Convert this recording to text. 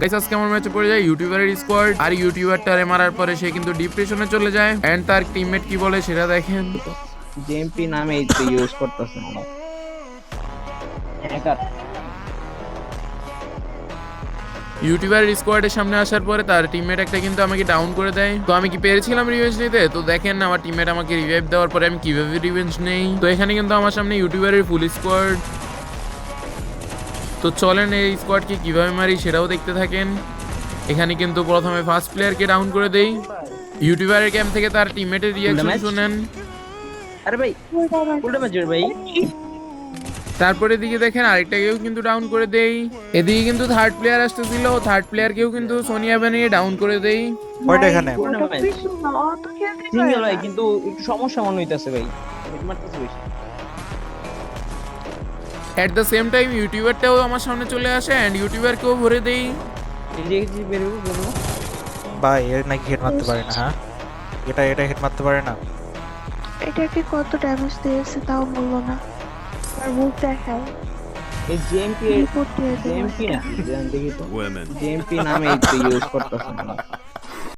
Guys আজকে আমার ম্যাচে পড়ে যায় ইউটিউবারের স্কোয়াড আর ইউটিউবারটারে মারার পরে সে কিন্তু ডিপ্রেশনে চলে যায়। এন্ড তার টিমমেট কি বলে সেটা দেখেন। জেএমপি নামে এই তো ইউজ করতেছে। হ্যাকার ইউটিউবারের স্কোয়াডের সামনে আসার পরে তার টিমমেট একটা কিন্তু আমাকে ডাউন করে দেয়। তো আমি কি পেরেছিলাম রিভেঞ্জ নিতে? তো দেখেন আমার টিমমেট আমাকে রিভাইভ দেওয়ার পরে আমি কীভাবে রিভেঞ্জ নেই। তো এখানে কিন্তু আমার সামনে ইউটিউবারের ফুল স্কোয়াড তো চলেন এই স্কোয়াডকে কীভাবে মারি সেটাও দেখতে থাকেন। এখানে কিন্তু প্রথমে ফার্স্ট প্লেয়ারকে ডাউন করে দেই। ইউটিউবারের ক্যাম্প থেকে তার টিমমেটের রিয়াকশন? শুনেন। আরে ভাই উল্টা ম্যাচ ভাই। তারপরে দিকে দেখেন আরেকটাকেও কিন্তু ডাউন করে দেই। এদিকে কিন্তু থার্ড প্লেয়ার আসতেছিল থার্ড প্লেয়ারকেও কিন্তু সোনিয়া বানিয়ে ডাউন করে দেই। ওইটা এখানে। কিন্তু একটু সমস্যা মনে হইতাছে ভাই। মারতেছে বেশি। অ্যাট দ্য সেম টাইম ইউটিউবারটাও আমার সামনে চলে আসে অ্যান্ড ইউটিউবারকেও ভরে দেই। ভাই এর নাকি হেড মারতে পারে না হ্যাঁ? এটা এটা হেড মারতে পারে না। এটা এটাকে কত ড্যামেজ দিয়েছে তাও বলল না। আর মুখ দেখায় এই জেএমপি জেএমপি না? জেএমপি নামে ইউজ করতেছে।